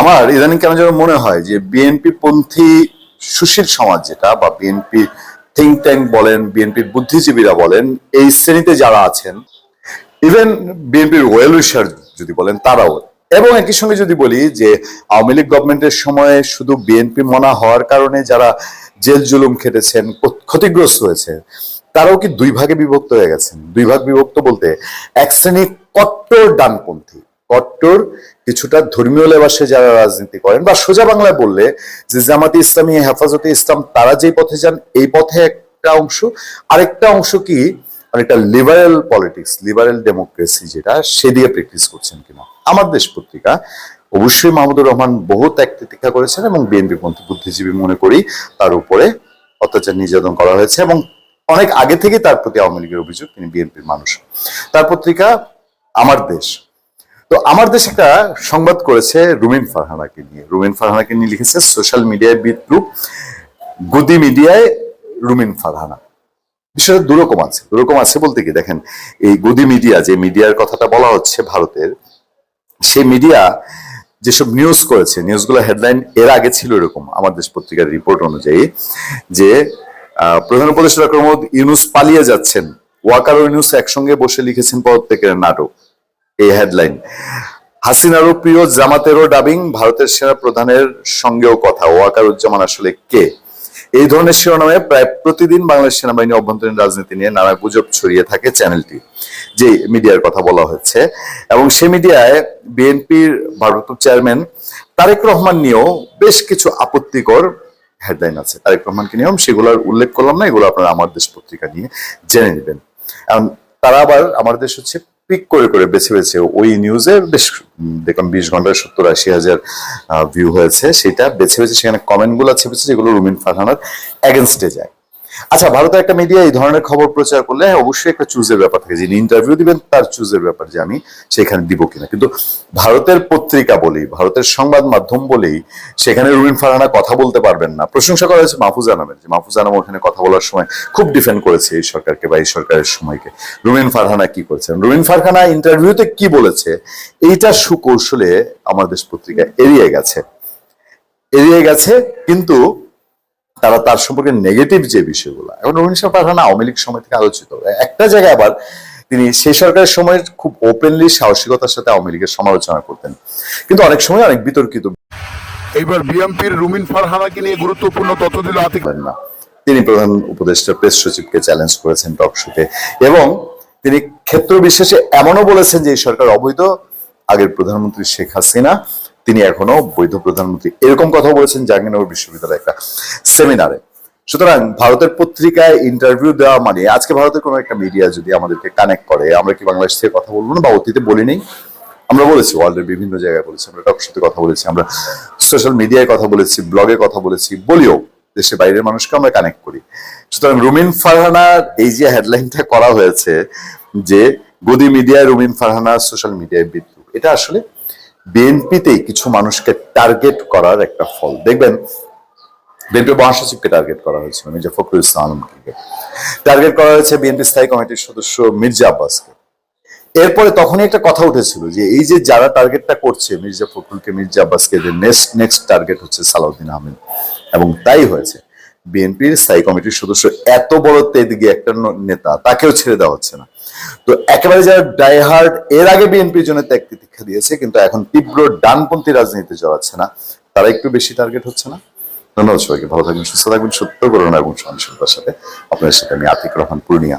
আমার ইদানিং কেন যেন মনে হয় যে বিএনপি পন্থী সুশীল সমাজ যেটা বা বিএনপি থিঙ্ক ট্যাঙ্ক বলেন বিএনপির বুদ্ধিজীবীরা বলেন, এই শ্রেণীতে যারা আছেন ইভেন বিএনপির ওয়েল উইশার যদি বলেন তারাও। এবং একই সঙ্গে যদি বলি যে আওয়ামী লীগ গভর্নমেন্টের সময়ে শুধু বিএনপি মনা হওয়ার কারণে যারা জেল জুলুম খেটেছেন ক্ষতিগ্রস্ত হয়েছে, তারাও কি দুই ভাগে বিভক্ত হয়ে গেছেন? দুই ভাগ বিভক্ত বলতে এক শ্রেণি কট্টর ডানপন্থী। কট্টর কিছুটা ধর্মীয় লেবাসে যারা রাজনীতি করেন বা সোজা বাংলায় বললে যে জামাতে ইসলামী, হেফাজতে ইসলাম, তারা যেই পথে যান, এই পথে একটা অংশ। আরেকটা অংশ কি? অনেকটা লিবারেল পলিটিক্স লিবারেল ডেমোক্রেসি যেটা, সে দিয়ে প্র্যাকটিস করছেন কিনা। আমার দেশ পত্রিকা, অবশ্যই মাহমুদুর রহমান বহু ত্যাগ প্রতীক্ষা করেছেন এবং বিএনপি পন্থী বুদ্ধিজীবী মনে করি, তার উপরে অত্যাচার নির্যাতন করা হয়েছে এবং অনেক আগে থেকে তার প্রতি আওয়ামী লীগের অভিযোগ, তিনি বিএনপির মানুষ। তার পত্রিকা, আমার দেশ। তো আমার দেশ একটা সংবাদ করেছে রুমিন ফারহানাকে নিয়ে। রুমিন ফারহানাকে নিয়ে লিখেছে সোশ্যাল মিডিয়ায় বিদ্রুপ, গদি মিডিয়ায় রুমিন ফারহানা। বিষয়টা দুরকম আছে দুরকম আছে বলতে কি দেখেন, এই গদি মিডিয়া যে মিডিয়ার কথাটা বলা হচ্ছে ভারতের সেই মিডিয়া যেসব নিউজ করেছে নিউজগুলো হেডলাইন এর আগে ছিল এরকম আমার দেশ পত্রিকার রিপোর্ট অনুযায়ী যে প্রধান উপদেষ্টা ইউনুস পালিয়ে যাচ্ছেন। ওয়াকার ইউনুস একসঙ্গে বসে লিখেছেন পদত্যাগের নাটক। এই হেডলাইন হাসিনারও প্রিয় জামাতেরও ডাবিং ভারতের সেনা প্রধানের সঙ্গেও কথা। ওয়াকারুজ্জামান আসলে কে? এই ধরনের শিরোনামে প্রায় প্রতিদিন বাংলাদেশ সেনাবাহিনী অভ্যন্তরীণ রাজনীতি নিয়ে নানা গুজব ছড়িয়ে থাকে চ্যানেলটি যে মিডিয়ার কথা বলা হচ্ছে এবং সে মিডিয়ায় বিএনপির ভারপ্রাপ্ত চেয়ারম্যান তারেক রহমান নিয়েও বেশ কিছু আপত্তিকর হেডলাইন আছে। তারেক রহমানকে নিয়েও সেগুলোর উল্লেখ করলাম না, এগুলো আপনারা আমার দেশ পত্রিকা নিয়ে জেনে নেবেন। তারা আবার, আমার দেশ হচ্ছে পিক করে করে বেছে বেছে ওই নিউজে বেশ দেখলাম বিশ ঘন্টায় সত্তর আশি হাজার ভিউ হয়েছে। সেটা বেছে বেছে সেখানে কমেন্টগুলো আছে যেগুলো রুমিন ফারহানার এগেনস্টে যায়। আচ্ছা ভারতের একটা মিডিয়া এই ধরনের খবর প্রচার করলে হ্যাঁ, অবশ্যই একটা চুজের ব্যাপার থাকে। যিনি ইন্টারভিউ দিবেন তার চুজের ব্যাপার যে আমি সেখানে দিব কিনা। কিন্তু ভারতের পত্রিকা বলি ভারতের সংবাদ মাধ্যম বলেই সেখানে রুমিন ফারহানা কথা বলতে পারবেন না। প্রশংসা করা হয়েছে মাহফুজ আনামের যে মাহফুজ আনাম ওখানে কথা বলার সময় খুব ডিফেন্ড করেছে এই সরকারকে বা এই সরকারের সময়কে। রুমিন ফারহানা কি করেছেন রুমিন ফারহানা ইন্টারভিউতে কি বলেছে? এইটা সুকৌশলে আমার দেশ পত্রিকা এড়িয়ে গেছে। এড়িয়ে গেছে কিন্তু তারা তার সম্পর্কে নেগেটিভ যে বিষয়গুলো এখন রবীন্দ্র সাহা পাঠানা আওয়ামী লীগ সময় থেকে আলোচিত। একটা জায়গায় আবার তিনি সেই সরকারের সময় খুব ওপেনলি সাহসিকতার সাথে আওয়ামী লীগের সমালোচনা করতেন। কিন্তু অনেক সময় অনেক বিতর্কিত। এইবার বিএমপির রুমিন ফারহানাকে নিয়ে গুরুত্বপূর্ণ তথ্য দিল আতিক। না। তিনি প্রধান উপদেষ্টা প্রেস সচিবকে চ্যালেঞ্জ করেছেন টক শোতে এবং তিনি ক্ষেত্র বিশেষে এমনও বলেছেন যে এই সরকার অবৈধ। আগের প্রধানমন্ত্রী শেখ হাসিনা তিনি এখনও বৈধ প্রধানমন্ত্রী। এরকম কথা বলেছেন জাহাঙ্গীরনগর বিশ্ববিদ্যালয়ে একটা সেমিনারে। সুতরাং ভারতের পত্রিকায় ইন্টারভিউ দেওয়া মানে আজকে ভারতের কোনো একটা মিডিয়া যদি আমাদেরকে কানেক্ট করে, আমরা কি বাংলাদেশ থেকে কথা বলব না বা অতীতে বলি নেই আমরা বলেছি ওয়ার্ল্ডের বিভিন্ন জায়গায় বলেছি, আমরা টক শোতে কথা বলেছি, আমরা সোশ্যাল মিডিয়ায় কথা বলেছি ব্লগে কথা বলেছি, বলিও দেশের বাইরের মানুষকে আমরা কানেক্ট করি। সুতরাং রুমিন ফারহানার এই যে হেডলাইনটা করা হয়েছে যে, গদি মিডিয়ায় রুমিন ফারহানা সোশ্যাল মিডিয়ায় বিদ্রুপ, এটা আসলে বিএনপিতেই কিছু মানুষকে টার্গেট করার একটা ফল। দেখবেন, বিএনপি মহাসচিবকে টার্গেট করা হয়েছিল, মির্জা ফখরুল ইসলাম টার্গেট করা হয়েছে বিএনপি স্থায়ী কমিটির সদস্য মির্জা আব্বাসকে। এরপরে তখনই একটা কথা উঠেছিল যে, এই যে যারা টার্গেটটা করছে, মির্জা ফখরুলকে, মির্জা আব্বাসকে যে নেক্সট নেক্সট টার্গেট হচ্ছে সালাউদ্দিন আহমেদ। এবং তাই হয়েছে, বিএনপির স্থায়ী কমিটির সদস্য এত বড় তেদিকে একটা নেতা, তাকেও ছেড়ে দেওয়া হচ্ছে না। তো একেবারে যারা ডাইহার্ড এর আগে বিএনপির জন্য ত্যাগ প্রতীক্ষা দিয়েছে, কিন্তু এখন তীব্র ডানপন্থী রাজনীতিতে জড়াচ্ছে না। তারা একটু বেশি টার্গেট হচ্ছে না? ধন্যবাদ সবাইকে, ভালো থাকবেন, সুস্থ থাকবেন, সত্য করুন এবং সহনশীলতার সাথে। আপনাদের সাথে আমি আতিক রহমান, পূর্ণিয়া।